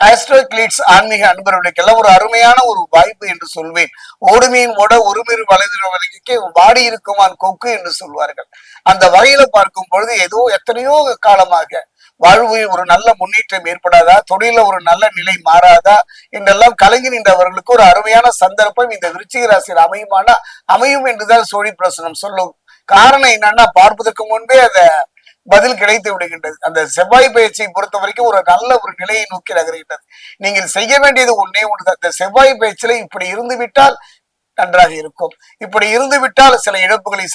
ஆஸ்ட்ரோக்ளீட்ஸ் ஆன்மீக அன்பர்களுக்கெல்லாம் ஒரு அருமையான ஒரு வாய்ப்பு என்று சொல்வேன். ஓடுமீன் ஓட ஒருமிரு வளைதிர வாடி இருக்குமான் கொக்கு என்று சொல்வார்கள். அந்த வகையில பார்க்கும் பொழுது ஏதோ எத்தனையோ காலமாக வாழ்வில் ஒரு நல்ல முன்னேற்றம் ஏற்படாதா தொழில ஒரு நல்ல நிலை மாறாதா என்றெல்லாம் கலங்கி நின்றவர்களுக்கு ஒரு அருமையான சந்தர்ப்பம் இந்த விருச்சிக ராசியில் அமையுமானா அமையும் என்றுதான் சோழி பிரசனம் சொல்லும். காரணம் என்னன்னா பார்ப்பதற்கு முன்பே அதை பதில் கிடைத்து விடுகின்றது. அந்த செவ்வாய் பயிற்சியை பொறுத்த வரைக்கும் ஒரு நல்ல ஒரு நிலையை நோக்கி நகர்கின்றது. நீங்கள் செய்ய வேண்டியது ஒன்னே ஒன்றுதான் அந்த செவ்வாய் பயிற்சியில இப்படி இருந்து விட்டால் நன்றாக இருக்கும். இப்படி இருந்து விட்டால் சில இழப்புகளை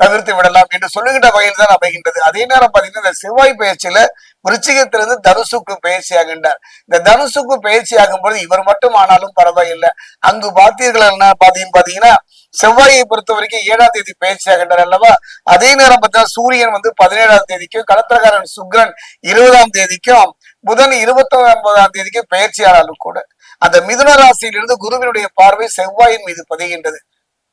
தவிர்த்து விடலாம் என்று சொல்லுகின்ற வகையில் தான் அமைகின்றது. அதே நேரம் பாத்தீங்கன்னா இந்த செவ்வாய் பயிற்சியில விருச்சிகத்திலிருந்து தனுசுக்கு பயிற்சி ஆகின்றார் இந்த தனுசுக்கு பயிற்சி ஆகும்போது இவர் மட்டும் ஆனாலும் பரவாயில்லை. அங்கு பார்த்தீர்கள் என்ன பாத்தீங்கன்னா செவ்வாயை பொறுத்த வரைக்கும் ஏழாம் தேதி பயிற்சி ஆகின்றார் அல்லவா? அதே நேரம் பார்த்தீங்கன்னா சூரியன் வந்து பதினேழாம் தேதிக்கும் கடத்திரக்காரன் சுக்ரன் இருபதாம் தேதிக்கும் புதன் இருபத்தி ஒன்பதாம் தேதிக்கும் பயிற்சியானாலும் கூட. அந்த மிதுன ராசியிலிருந்து குருவினுடைய பார்வை செவ்வாயின் மீது பதிகின்றது.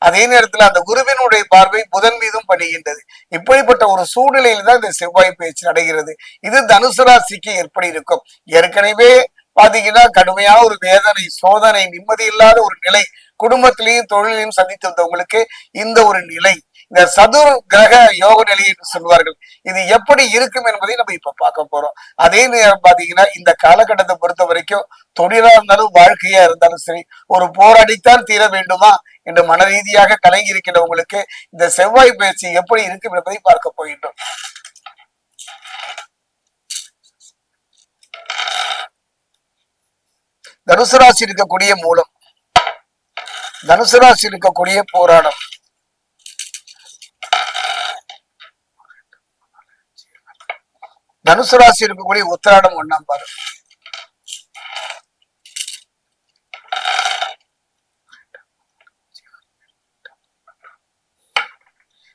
அதே நேரத்துல அந்த குருவினுடைய பார்வை புதன் மீதும் படுகின்றது. இப்படிப்பட்ட ஒரு சூழ்நிலையில் தான் இந்த செவ்வாய் பயிற்சி நடைகிறது. இது தனுசு ராசிக்கு எப்படி இருக்கும்? ஏற்கனவே பாத்தீங்கன்னா கடுமையான ஒரு வேதனை சோதனை நிம்மதி இல்லாத ஒரு நிலை குடும்பத்திலையும் தொழிலையும் சந்தித்து வந்தவங்களுக்கு இந்த ஒரு நிலை. இந்த சதுர் கிரக யோக நிலை என்று சொல்வார்கள். இது எப்படி இருக்கும் என்பதை நம்ம இப்ப பார்க்க போறோம். அதே நேரம் பாத்தீங்கன்னா இந்த காலகட்டத்தை பொறுத்த வரைக்கும் தொழிலா இருந்தாலும் வாழ்க்கையா இருந்தாலும் சரி ஒரு போராடித்தான் தீர வேண்டுமா? இன்று மன ரீதியாக கலங்கி இருக்கின்றவங்களுக்கு இந்த செவ்வாய் பயிற்சி எப்படி இருக்கும் என்பதை பார்க்க போகின்றோம். தனுசு ராசி இருக்கக்கூடிய மூலம் தனுசு ராசி இருக்கக்கூடிய போராடம் தனுசு ராசி இருக்கக்கூடிய உத்திராடம் ஒன்னாம் பாரு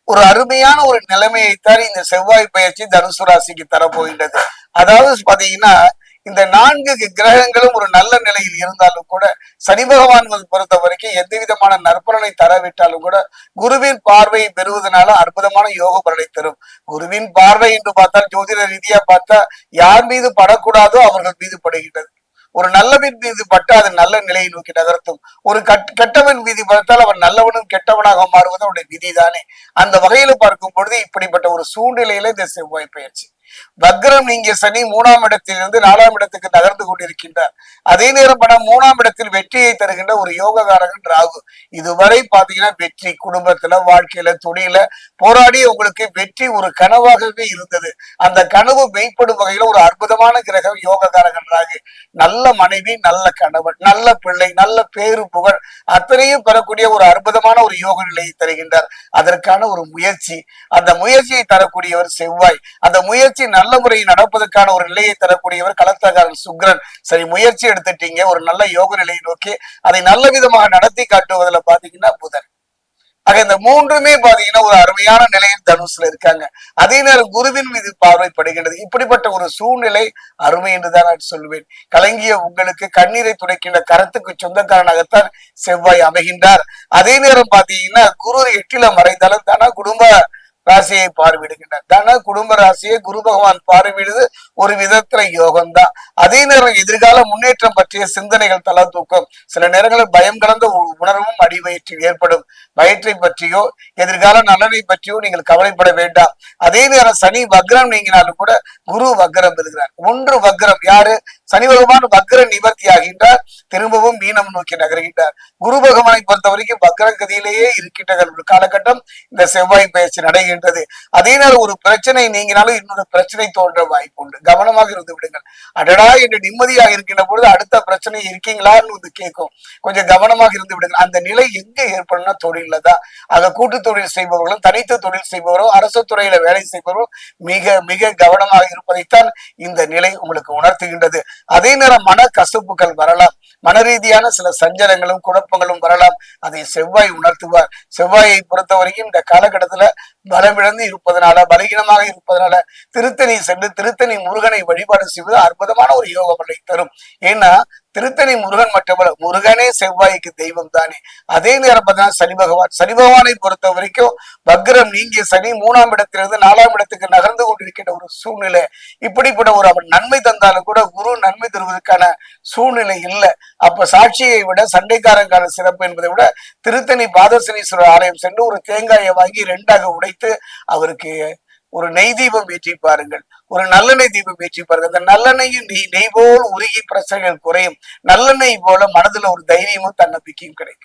ஒரு அருமையான ஒரு நிலைமையைத்தான் இந்த செவ்வாய் பயிற்சி தனுசு ராசிக்கு தரப்போகின்றது. அதாவது பாத்தீங்கன்னா இந்த நான்கு கிரகங்களும் ஒரு நல்ல நிலையில் இருந்தாலும் கூட சனி பகவான் பொறுத்த வரைக்கும் எந்த விதமான நற்பலனை தரவிட்டாலும் கூட குருவின் பார்வையை பெறுவதனால அற்புதமான யோக பலனை தரும். குருவின் பார்வை என்று பார்த்தால் ஜோதிட ரீதியா பார்த்தா யார் மீது படக்கூடாதோ அவர்கள் மீது படுகின்றது. ஒரு நல்லவன் மீது பட்டு அது நல்ல நிலையை நோக்கி நகர்த்தும். ஒரு கட் கெட்டவன் மீது பார்த்தால் அவன் நல்லவனும் கெட்டவனாக மாறுவது அவனுடைய விதிதானே. அந்த வகையில பார்க்கும் பொழுது இப்படிப்பட்ட ஒரு சூழ்நிலையில இந்த செவ்வாய் பயிற்சி. வக்ரம் நீங்க சனி மூணாம் இடத்திலிருந்து நாலாம் இடத்துக்கு நகர்ந்து கொண்டிருக்கின்றார். அதே நேரம் படம் மூணாம் இடத்தில் வெற்றியை தருகின்ற ஒரு யோககாரகன் ராகு. இதுவரை பாத்தீங்கன்னா வெற்றி குடும்பத்துல வாழ்க்கையில துணியில போராடி உங்களுக்கு வெற்றி ஒரு கனவாகவே இருந்தது. அந்த கனவு மெய்ப்படும் வகையில ஒரு அற்புதமான கிரகம் யோககாரகன் ராகு. நல்ல மனைவி நல்ல கணவன் நல்ல பிள்ளை நல்ல பேரு புகழ் அத்தனையும் பெறக்கூடிய ஒரு அற்புதமான ஒரு யோக நிலையை தருகின்றார். அதற்கான ஒரு முயற்சி. அந்த முயற்சியை தரக்கூடியவர் செவ்வாய். அந்த முயற்சி நல்ல முறையில் நடப்பதற்கான ஒரு நிலையை தரக்கூடியவர் கலத்தகாரன் சுக்ரன். சரி முயற்சி எடுத்துட்டீங்க. ஒரு நல்ல யோக நிலையை நோக்கி அதை நல்ல விதமாக நடத்தி காட்டுவதில் பாத்தீங்கன்னா புதன். ஆக இந்த மூன்றுமே பாத்தீங்கன்னா ஒரு அருமையான நிலையில் தனுசுல இருக்காங்க. அதே நேரம் குருவின் மீது பார்வைப்படுகின்றது. இப்படிப்பட்ட ஒரு சூழ்நிலை அருமை என்றுதான் நான் சொல்வேன். கலங்கிய உங்களுக்கு கண்ணீரை துடைக்கின்ற கரத்துக்கு சொந்தக்காரனாகத்தான் செவ்வாய் அமைகின்றார். அதே நேரம் பாத்தீங்கன்னா குரு எட்டில மறைந்தாலும் தானா குடும்ப ராசியை பார்வையிடுகின்றார் தன குடும்ப ராசியை குரு பகவான் பார்வையிடுது. ஒரு விதத்துல யோகம்தான். அதே நேரம் எதிர்கால முன்னேற்றம் பற்றிய சிந்தனைகள் தள தூக்கம். சில நேரங்களில் பயம் கலந்த உணர்வும் அடிவயிற்றில் ஏற்படும். வயிற்றை பற்றியோ எதிர்கால நலனை பற்றியோ நீங்கள் கவலைப்பட வேண்டாம். அதே நேரம் சனி வக்ரம் நீங்கினாலும் கூட குரு வக்ரம் பெறுகிறார். ஒன்று வக்ரம் யாரு? சனி பகவான் வக்ர நிவர்த்தி ஆகின்றார். திரும்பவும் மீனம் நோக்கி நகர்கின்றார். குரு பகவானை பொறுத்த வரைக்கும் வக்ர கதியிலேயே இருக்கின்ற ஒரு காலகட்டம் இந்த செவ்வாய் பயிற்சி நடைகின்றது. அதே நேரம் ஒரு பிரச்சனை நீங்கினாலும் இன்னொரு பிரச்சனை தோன்ற வாய்ப்பு உண்டு. கவனமாக இருந்து விடுங்கள். அடடா என்று நிம்மதியாக இருக்கின்ற பொழுது அடுத்த பிரச்சனை இருக்கீங்களான்னு வந்து கேட்கும். கொஞ்சம் கவனமாக இருந்து விடுங்கள். அந்த நிலை எங்க ஏற்படும்னா தொழில தான். ஆக கூட்டு தொழில் செய்பவர்களும் தனித்து தொழில் செய்பவரும் அரசு துறையில வேலை செய்பவரும் மிக மிக கவனமாக இருப்பதைத்தான் இந்த நிலை உங்களுக்கு உணர்த்துகின்றது. அதே நேரம் மன கசப்புகள் வரலாம். மன ரீதியான சில சஞ்சலங்களும் குழப்பங்களும் வரலாம். அதை செவ்வாய் உணர்த்துவார். செவ்வாயை பொறுத்த வரைக்கும் இந்த காலகட்டத்துல பலமிழந்து இருப்பதனால பலகீனமாக இருப்பதனால திருத்தணி சென்று திருத்தணி முருகனை வழிபாடு செய்வது அற்புதமான ஒரு யோக பலனை தரும். ஏன்னா திருத்தணி முருகன் மட்டுமல்ல முருகனே செவ்வாய்க்கு தெய்வம் தானே. அதே நேரம் பார்த்தீங்கன்னா சனி பகவான். சனி பகவானை பொறுத்த வரைக்கும் வக்ரம் நீங்கிய சனி மூணாம் இடத்திலிருந்து நாலாம் இடத்துக்கு நகர்ந்து கொண்டிருக்கின்ற ஒரு சூழ்நிலை. இப்படிப்பட்ட ஒரு அவன் நன்மை தந்தாலும் கூட குரு நன்மை தருவதற்கான சூழ்நிலை இல்லை. அப்ப சாட்சியை விட சண்டைக்காரங்கான சிறப்பு என்பதை விட திருத்தணி பாதசனீஸ்வரர் ஆலயம் சென்று ஒரு தேங்காயை வாங்கி ரெண்டாக உடைத்து அவருக்கு ஒரு நெய் தீபம் ஏற்றி பாருங்கள். ஒரு நல்லெண்ணெய் தீபம் ஏற்றி பாருங்கள். அந்த நல்லெண்ணையும் நெய் நெய் போல் உருகி பிரச்சனைகள் குறையும். நல்லெண்ணெய் போல மனதுல ஒரு தைரியமும் தன்னம்பிக்கையும் கிடைக்கும்.